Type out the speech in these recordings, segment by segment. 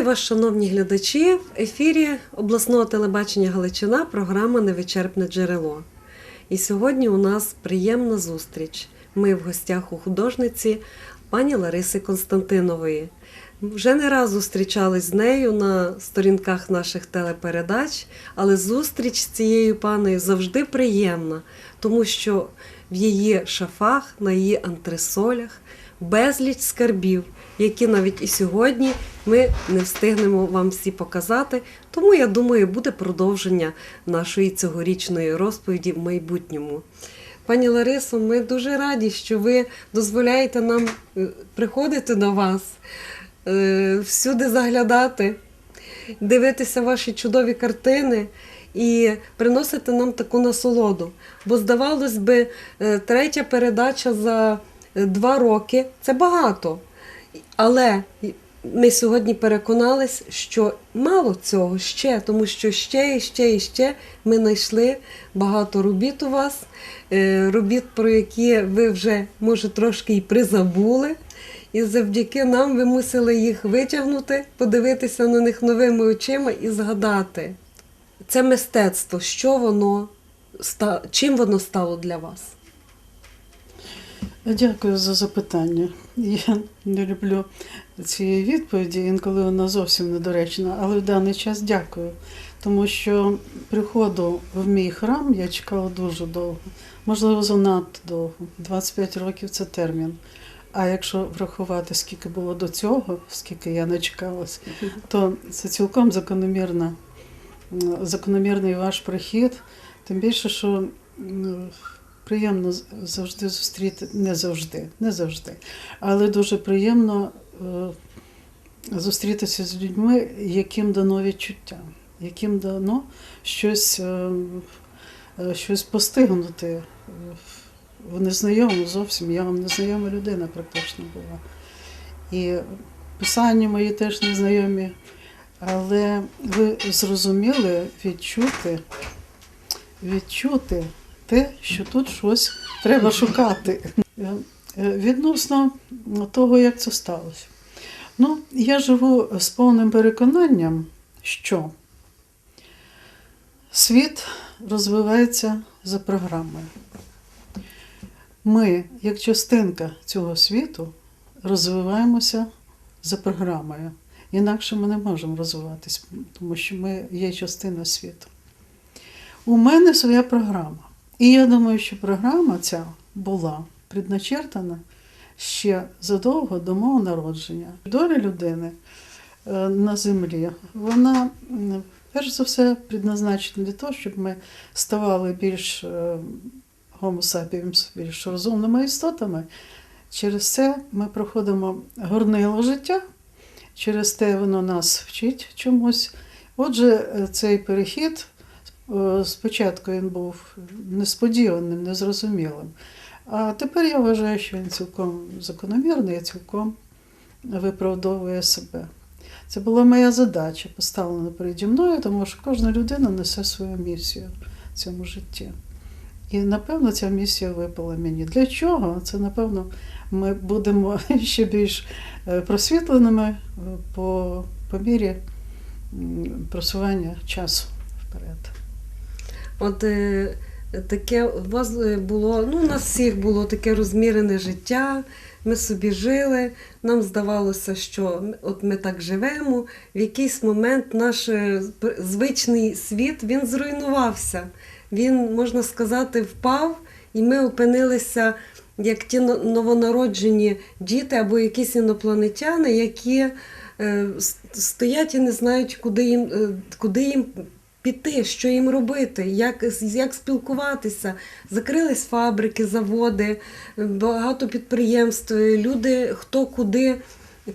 Вітаю вас, шановні глядачі! В ефірі обласного телебачення Галичина програма Невичерпне джерело. І сьогодні у нас приємна зустріч. Ми в гостях у художниці пані Лариси Константинової. Вже не раз зустрічались з нею на сторінках наших телепередач, але зустріч з цією паною завжди приємна, тому що в її шафах, на її антресолях безліч скарбів, які навіть і сьогодні ми не встигнемо вам всі показати. Тому я думаю, буде продовження нашої цьогорічної розповіді в майбутньому. Пані Ларисо, ми дуже раді, що ви дозволяєте нам е, приходити до вас, е, всюди заглядати, дивитися ваші чудові картини і приносити нам таку насолоду. Бо, здавалось би, е, третя передача за два роки це багато. Але ми сьогодні переконались, що мало цього ще, тому що ще і ще і ще ми знайшли багато робіт у вас, е, робіт, про які ви вже, може, трошки і призабули. І завдяки нам ви мусили їх витягнути, подивитися на них новими очима і згадати. Це мистецтво, що воно чим воно стало для вас? Дякую за запитання. Я не люблю цієї відповіді, інколи вона зовсім недоречна, але в даний час дякую. Тому що приходу в мій храм я чекала дуже довго, можливо, занадто довго. 25 років це термін. А якщо врахувати, скільки було до цього, скільки я не чекалась, то це цілком закономірна, закономірний ваш прихід. Тим більше, що м, приємно завжди зустріти, не завжди, не завжди, але дуже приємно е, зустрітися з людьми, яким дано відчуття, яким дано щось, е, е, щось постигнути. В незнайому зовсім, я вам незнайома людина практично була. І писання мої теж незнайомі, але ви зрозуміли відчути, відчути те, що тут щось треба шукати. Е, е, Відносно того, як це сталося. Ну, я живу з повним переконанням, що світ розвивається за програмою. Ми, як частинка цього світу, розвиваємося за програмою. Інакше ми не можемо розвиватись, тому що ми є частина світу. У мене своя програма. І я думаю, що програма ця була предначертана ще задовго до мого народження. Доля людини е, на землі, вона перш за все предназначена для того, щоб ми ставали більш е, homo sapiens, більш розумними істотами. Через це ми проходимо горнило життя, через те воно нас вчить чомусь. Отже, е, цей перехід е, спочатку він був несподіваним, незрозумілим. А тепер я вважаю, що він цілком закономірний і цілком виправдовує себе. Це була моя задача, поставлена переді мною, тому що кожна людина несе свою місію в цьому житті. І напевно ця місія випала мені. Для чого? Це напевно ми будемо ще більш е, просвітленими е, по, по мірі просування часу. От е, таке у вас е, було, ну, у нас всіх було таке розмірене життя. Ми собі жили, нам здавалося, що от ми так живемо. В якийсь момент наш е, звичний світ він зруйнувався. Він, можна сказати, впав, і ми опинилися як ті новонароджені діти або якісь інопланетяни, які стоять і не знають, куди їм, куди їм піти, що їм робити, як, як спілкуватися. Закрились фабрики, заводи, багато підприємств, люди хто куди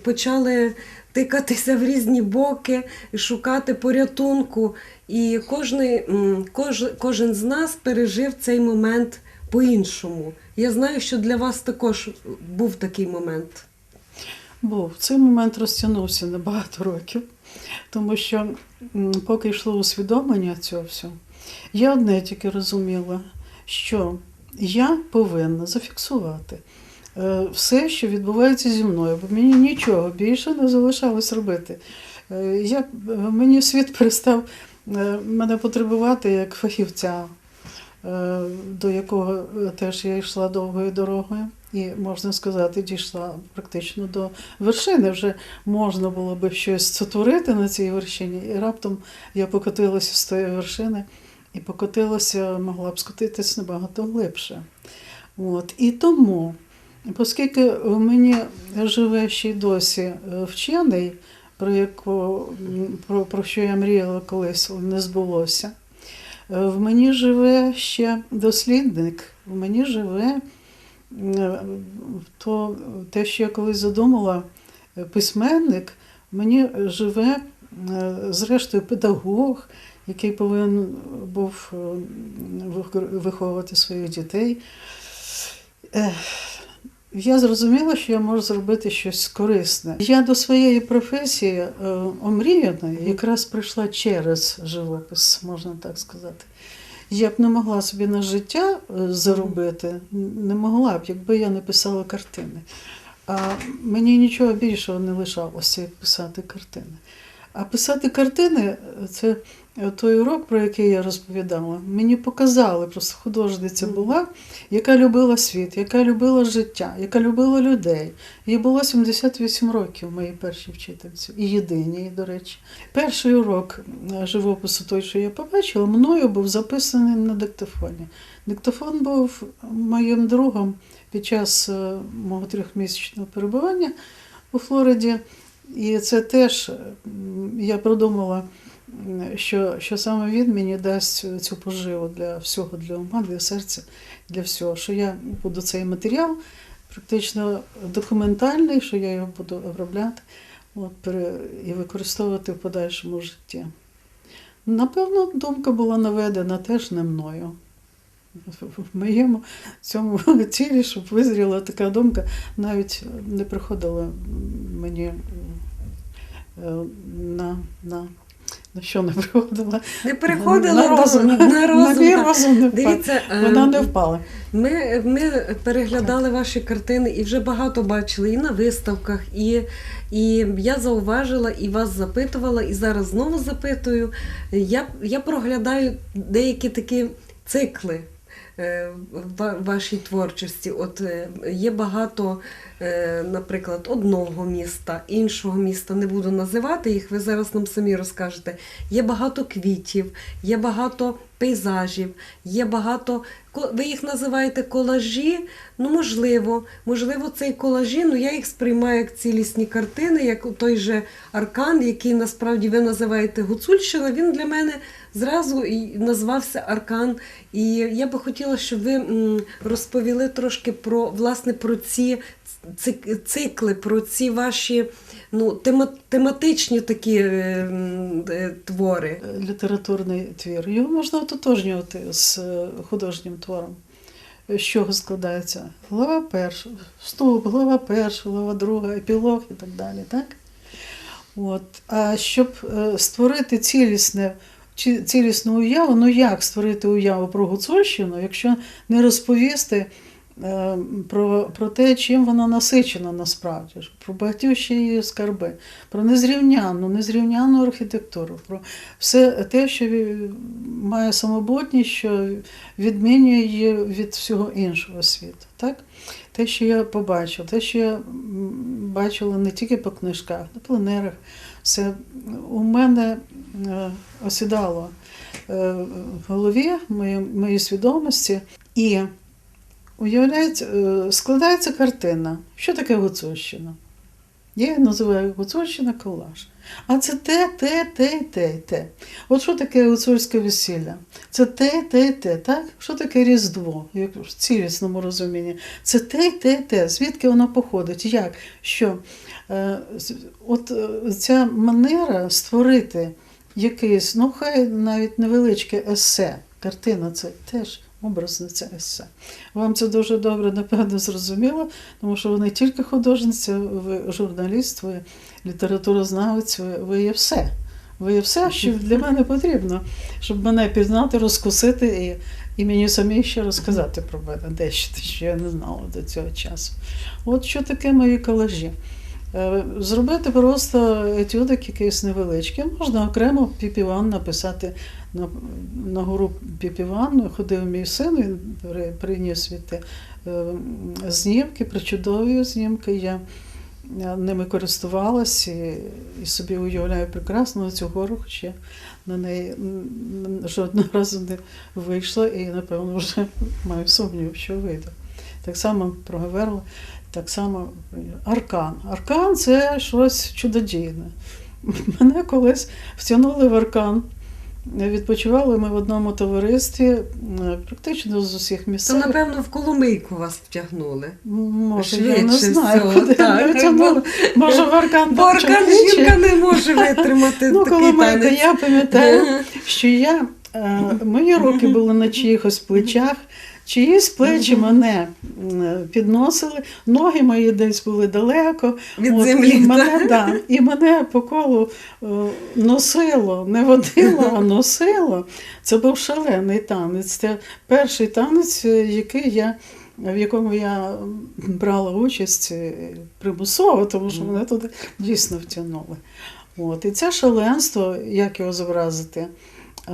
почали тикатися в різні боки, шукати порятунку. І м, кож, кожен з нас пережив цей момент по-іншому. Я знаю, що для вас також був такий момент. Був цей момент розтягнувся на багато років, тому що поки йшло усвідомлення цього всього, я одне тільки розуміла, що я повинна зафіксувати е, все, що відбувається зі мною, бо мені нічого більше не залишалось робити. Е, Я, мені світ перестав е, мене потребувати як фахівця, до якого теж я йшла довгою дорогою. І можна сказати, дійшла практично до вершини. Вже можна було би щось сотворити на цій вершині. І раптом я покотилася з тої вершини і покотилася, могла б скотитись набагато глибше. От. І тому, оскільки в мені живе ще й досі е, вчений, про, яку, про, про що я мріяла колись, але не збулося, е, в мені живе ще дослідник, в мені живе то, те, що я колись задумала, е, письменник, мені живе, е, зрештою, педагог, який повинен був е, виховувати своїх дітей. Е, Я зрозуміла, що я можу зробити щось корисне. Я до своєї професії е, омріяної якраз прийшла через живопис, можна так сказати. Я б не могла собі на життя е, заробити, не могла б, якби я не писала картини. А мені нічого більшого не лишалося, як писати картини. А писати картини е, це той урок, про який я розповідала. Мені показали, просто художниця була, яка любила світ, яка любила життя, яка любила людей. Їй було 78 років, моїй першій вчительці, і єдиній, до речі. Перший урок е, живопису, той, що я побачила, мною був записаний на диктофоні. Диктофон був моїм другом під час е, мого трьохмісячного перебування у Флориді. І це теж я продумала, що, що саме він мені дасть цю поживу для всього, для ума, для серця, для всього. Що я буду цей матеріал практично документальний, що я його буду обробляти от, і використовувати в подальшому житті. Напевно, думка була наведена теж не мною. В моєму цьому тілі, щоб визріла така думка, навіть не приходила мені е, на, на, на що не приходила. Не переходила на розум. на розум. На розум не. Дивіться, е, Вона не впала. Ми, ми переглядали ваші картини і вже багато бачили і на виставках, і, і я зауважила, і вас запитувала, і зараз знову запитую. Я, я проглядаю деякі такі цикли. Е, вашій творчості. От е, є багато, е, наприклад, одного міста, іншого міста, не буду називати їх, ви зараз нам самі розкажете. Є багато квітів, є багато пейзажів, є багато. Ви їх називаєте колажі. Ну, можливо, можливо, цей колажі, ну я їх сприймаю як цілісні картини, як той же аркан, який насправді ви називаєте Гуцульщина. Він для мене зразу назвався Аркан. І я би хотіла, щоб ви розповіли трошки про власне про ці цикли, про ці ваші ну, тематичні такі е, е, твори. літературний твір. Його можна ототожнювати з е, художнім твором. З чого складається? Глава перша, вступ, глава перша, глава друга, епілог і так далі. Так? От. А щоб е, створити цілісне, ці- цілісну уяву, ну як створити уяву про Гуцульщину, якщо не розповісти е, про, про те, чим вона насичена насправді, про багатющі її скарби, про незрівняну, незрівняну архітектуру, про все те, що має самобутність, що відмінює її від всього іншого світу. Так? Те, що я побачила, те, що я бачила не тільки по книжках, на пленерах, все у мене е, осідало е, в голові, моїй, моїй свідомості. І уявляється, е, складається картина. Що таке Гуцульщина? Я її називаю Гуцульщина колаж. А це те, те, те, те, те. От що таке гуцульське весілля? Це те, те, те, так? Що таке Різдво, як в цілісному розумінні? Це те, те, те. Звідки воно походить? Як? Що? Е, от е, ця манера створити якийсь, ну хай навіть невеличке есе. Картина це теж образне це есе. Вам це дуже добре, напевно, зрозуміло, тому що ви не тільки художниця, ви журналіст, ви літературознавець, ви, ви є все. Ви є все, що для мене потрібно, щоб мене пізнати, розкусити і, і мені самі ще розказати про мене дещо, що я не знала до цього часу. От що таке мої колажі. Е, Зробити просто етюдик якийсь невеличкий. Можна окремо піпіван написати на, на гору піпіван. Ходив мій син, він при- приніс від е, знімки, причудові знімки. Я я ними користувалась і, і собі уявляю прекрасно цю гору, хоч я на неї жодного разу не вийшла і, напевно, вже маю сумнів, що вийду. Так само про Гаверла, так само аркан. Аркан це щось чудодійне. Мене колись втягнули в аркан. Відпочивали ми в одному товаристві, практично з усіх То, напевно, в Коломийку вас втягнули. Може, я не знаю, всього, куди так. втягнули. Може, в аркан Бо аркан жінка не може витримати Ну, такий Коломийка, танець. я пам'ятаю, що я, е, мої руки були на чиїхось плечах, чиїсь плечі мене підносили, ноги мої десь були далеко. Від От, землі. І мене, да, і мене по колу е, носило, не водило, а носило. Це був шалений танець. Це перший танець, е, який я. В якому я брала участь е, примусово, тому що мене туди дійсно втягнули. От. І це шаленство, як його зобразити.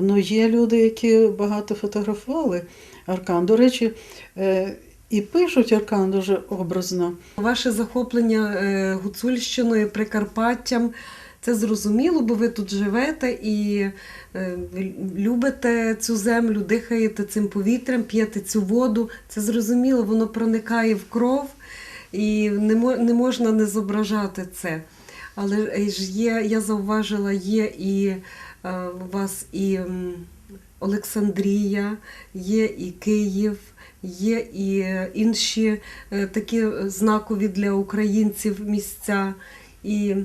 Ну, є люди, які багато фотографували аркан. До речі, е, і пишуть аркан дуже образно. Ваше захоплення е, Гуцульщиною, Прикарпаттям. Це зрозуміло, бо ви тут живете і е, любите цю землю, дихаєте цим повітрям, п'єте цю воду. Це зрозуміло, воно проникає в кров і не, можна не зображати це. Але ж є, я зауважила, є і у вас і Олександрія, є і Київ, є і е, інші е, такі знакові для українців місця. І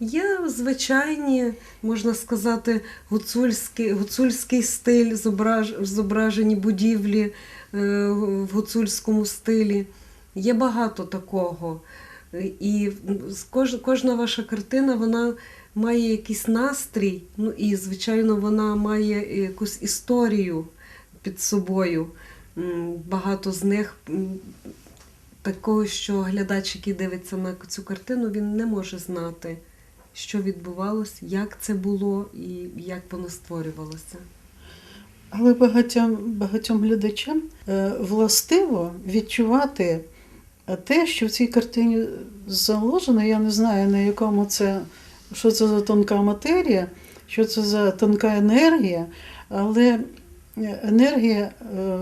є звичайні, можна сказати, гуцульський, гуцульський стиль, зображ, зображені будівлі е, в гуцульському стилі. Є багато такого. І кож, кожна ваша картина вона має якийсь настрій, ну і, звичайно, вона має якусь історію під собою. Багато з них такого, що глядач, який дивиться на цю картину, він не може знати, що відбувалось, як це було і як воно створювалося. Але багатьом, багатьом глядачам е, властиво відчувати е, те, що в цій картині заложено. Я не знаю, на якому це, що це за тонка матерія, що це за тонка енергія, але е, енергія, е,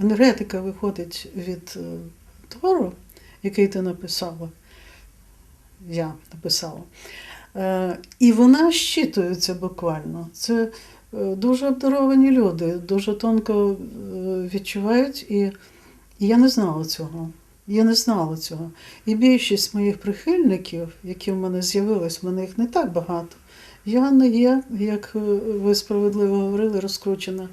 енергетика виходить від е, твору, який ти написала. Я написала. І вона щитується буквально. Це дуже обдаровані люди, дуже тонко відчувають, і я не знала цього. Я не знала цього. І більшість моїх прихильників, які в мене з'явились, в мене їх не так багато. Я не є, як ви справедливо говорили, розкручена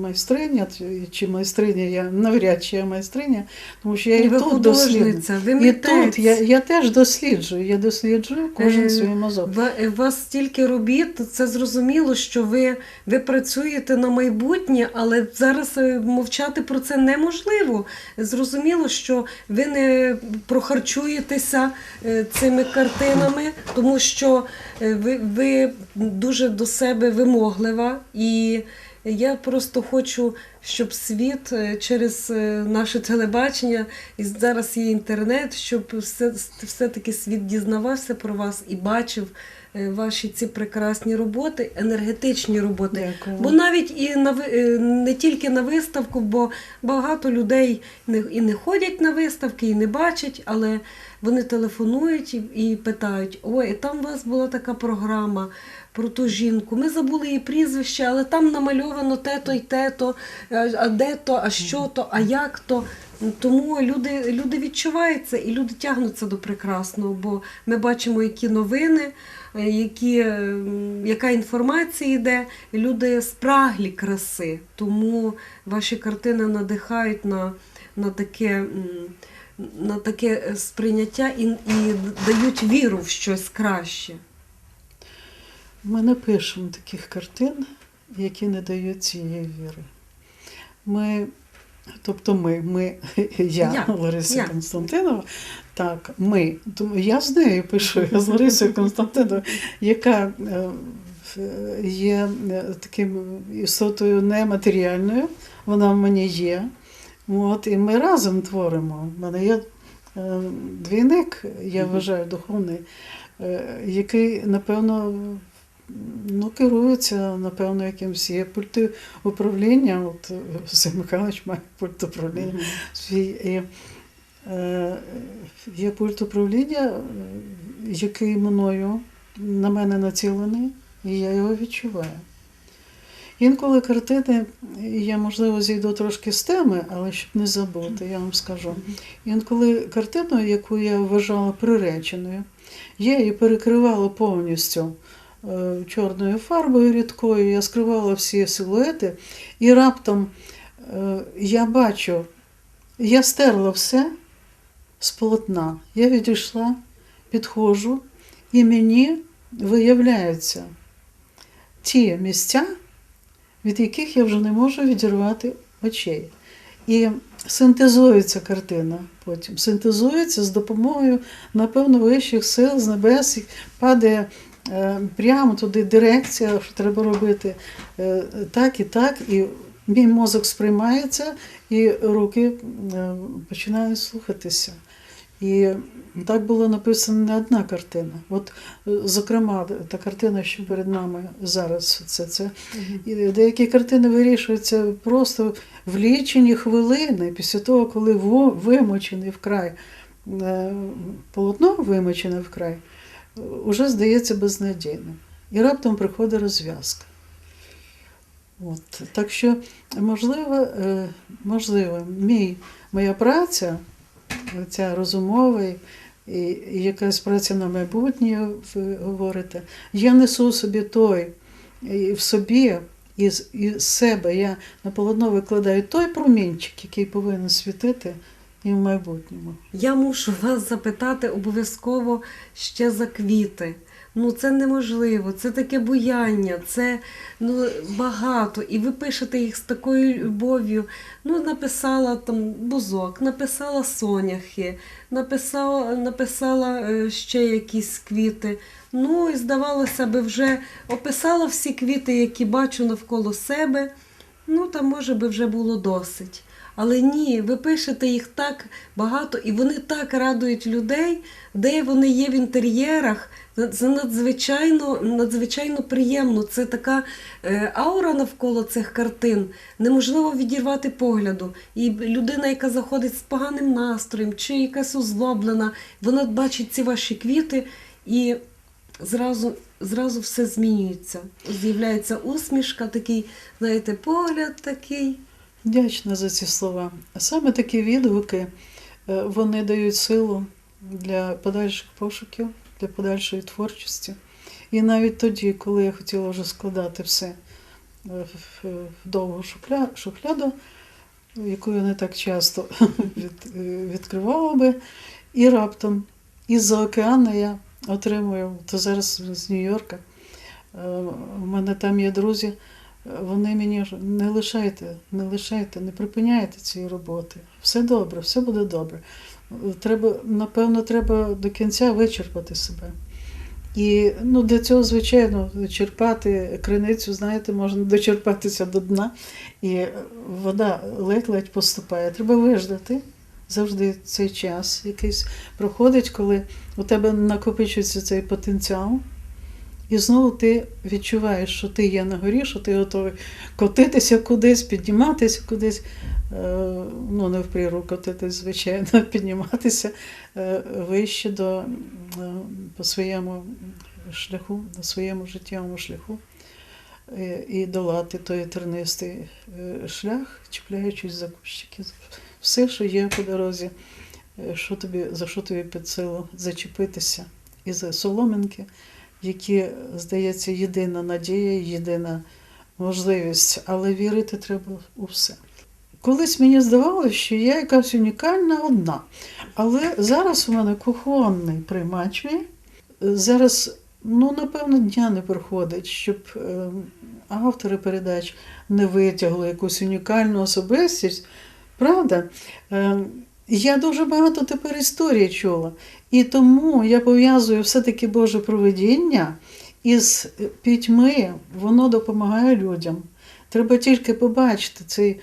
майстриня, чи майстриня, я навряд чи я майстриня, тому що я і, І тут досліджую. ви І тут я, я теж досліджую, я досліджую кожен Е, свій мазок. Ва- У вас стільки робіт, це зрозуміло, що ви, ви працюєте на майбутнє, але зараз е, мовчати про це неможливо. Зрозуміло, що ви не прохарчуєтеся е, цими картинами, тому що е, ви, ви дуже до себе вимоглива. І я просто хочу, щоб світ е, через е, наше телебачення, і зараз є інтернет, щоб все, все-таки світ дізнавався про вас і бачив е, ваші ці прекрасні роботи, енергетичні роботи. Дякую. Бо навіть і на не тільки на виставку, бо багато людей і не ходять на виставки, і не бачать, але вони телефонують і питають: ой, там у вас була така програма про ту жінку. Ми забули її прізвище, але там намальовано те-то й те-то, а а де то, а що то, а як то. Тому люди, люди відчувають і люди тягнуться до прекрасного, бо ми бачимо, які новини, е, які, яка інформація йде. Люди спраглі краси. Тому ваші картини надихають на, на таке. На таке е, сприйняття і, і дають віру в щось краще. Ми не пишемо таких картин, які не дають цієї віри. Ми, тобто ми, ми я, Я, Лариса я. Константинова, так, ми. Тому я з нею пишу, я з Ларисою Константиновою, яка е, є е, таким істотою нематеріальною, вона в мені є. От, і ми разом творимо. У мене є е, двійник, я вважаю, духовний, який, напевно, ну, керується, напевно, якимось є пульти управління. От е, Михайлович має пульт управління свій. І, е, є пульт управління, е, який мною на мене націлений, і я його відчуваю. Інколи картини, я, можливо, зійду трошки з теми, але щоб не забути, я вам скажу. Інколи картину, яку я вважала приреченою, я її перекривала повністю чорною фарбою рідкою, я скривала всі силуети, і раптом е, я бачу, я стерла все з полотна. Я відійшла, підходжу, і мені виявляються ті місця, від яких я вже не можу відірвати очей. І синтезується картина потім. Синтезується з допомогою, напевно, вищих сил з небес, падає е, прямо туди дирекція, що треба робити е, так і так. І мій мозок сприймається, і руки е, починають слухатися. І так було написано не одна картина. От, е, зокрема, та картина, що перед нами зараз, це, це і деякі картини вирішуються просто в лічені хвилини після того, коли вимочений вкрай, е, полотно вимочене вкрай, е, уже здається безнадійним. І раптом приходить розв'язка. От. Так що, можливо, е, можливо, мій, моя праця, ця розумова і, якась праця на майбутнє, ви говорите, я несу собі той і в собі і з себе я на полотно викладаю той промінчик, який повинен світити і в майбутньому. Я мушу вас запитати обов'язково ще за квіти. Ну, це неможливо, це таке буяння, це ну, багато. І ви пишете їх з такою любов'ю. Ну, написала там бузок, написала соняхи, написала, написала е, ще якісь квіти. Ну, і здавалося би, вже описала всі квіти, які бачу навколо себе. Ну, там, може би, вже було досить. Але ні, ви пишете їх так багато, і вони так радують людей, де вони є в інтер'єрах. Це надзвичайно, надзвичайно приємно. Це така е, аура навколо цих картин. Неможливо відірвати погляду. І людина, яка заходить з поганим настроєм, чи якась озлоблена, вона бачить ці ваші квіти і зразу, зразу все змінюється. З'являється усмішка, такий, знаєте, погляд такий. Вдячна за ці слова. Саме такі відгуки е, вони дають силу для подальших пошуків, для подальшої творчості. І навіть тоді, коли я хотіла вже складати все е, в в довгу шухляду, яку я не так часто е, відкривала би, і раптом із-за океану я отримую, то зараз з Нью-Йорка. е, У мене там є друзі, вони мені ж не лишайте, не лишайте, не припиняйте цієї роботи. Все добре, все буде добре. Треба, напевно, треба до кінця вичерпати себе. І ну, для цього, звичайно, черпати криницю, знаєте, можна дочерпатися до дна, і вода ледь-ледь поступає. Треба виждати завжди цей час якийсь проходить, коли у тебе накопичується цей потенціал. І знову ти відчуваєш, що ти є на горі, що ти готовий котитися кудись, підніматися кудись, е, ну не в пріру котитись, звичайно, підніматися е, вище до, е, по своєму шляху, на своєму життєвому шляху і долати той тернистий шлях, чіпляючись за кущики. Все, що є по дорозі, що тобі, за що тобі під силу зачепитися, і за соломинки які, здається, єдина надія, єдина можливість, але вірити треба у все. Колись мені здавалося, що я якась унікальна одна. Але зараз у мене кухонний приймач. Зараз ну, напевно, дня не проходить, щоб е, автори передач не витягли якусь унікальну особистість. Правда? Я дуже багато тепер історій чула. І тому я пов'язую все-таки Боже провидіння із пітьми, воно допомагає людям. Треба тільки побачити цей,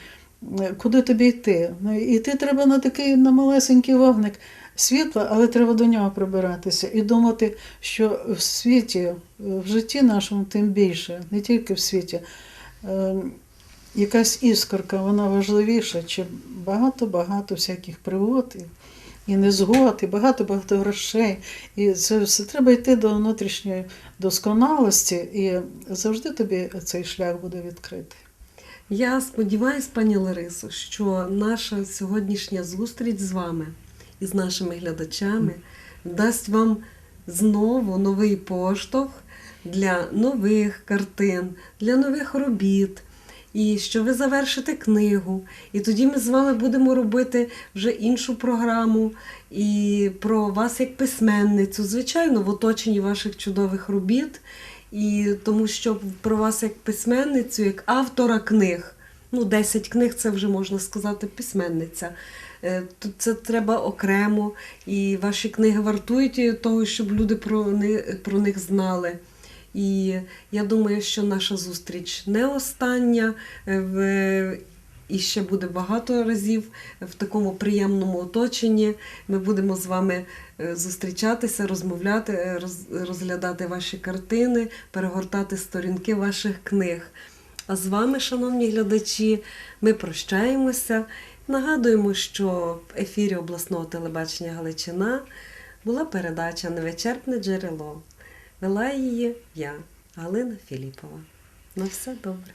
е, куди тобі йти. Ну, Йти треба на такий на малесенький вогник світла, але треба до нього прибиратися і думати, що в світі, в житті нашому тим більше, не тільки в світі. Якась іскорка, вона важливіша, чим багато-багато всяких пригод і незгод, і багато-багато грошей. І це все треба йти до внутрішньої досконалості, і завжди тобі цей шлях буде відкритий. Я сподіваюся, пані Ларисо, що наша сьогоднішня зустріч з вами і з нашими глядачами дасть вам знову новий поштовх для нових картин, для нових робіт. І що ви завершите книгу, і тоді ми з вами будемо робити вже іншу програму і про вас як письменницю, звичайно, в оточенні ваших чудових робіт. І тому що про вас як письменницю, як автора книг, ну 10 книг це вже можна сказати письменниця. Е, Тут це треба окремо, і ваші книги вартують того, щоб люди про них, про них знали. І я думаю, що наша зустріч не остання. е. І ще буде багато разів в такому приємному оточенні. Ми будемо з вами е, зустрічатися, розмовляти, е, розглядати ваші картини, перегортати сторінки ваших книг. А з вами, шановні глядачі, ми прощаємося. Нагадуємо, що в ефірі обласного телебачення Галичина була передача Невичерпне джерело. Вела її я, Галина Філіпова. На все добре.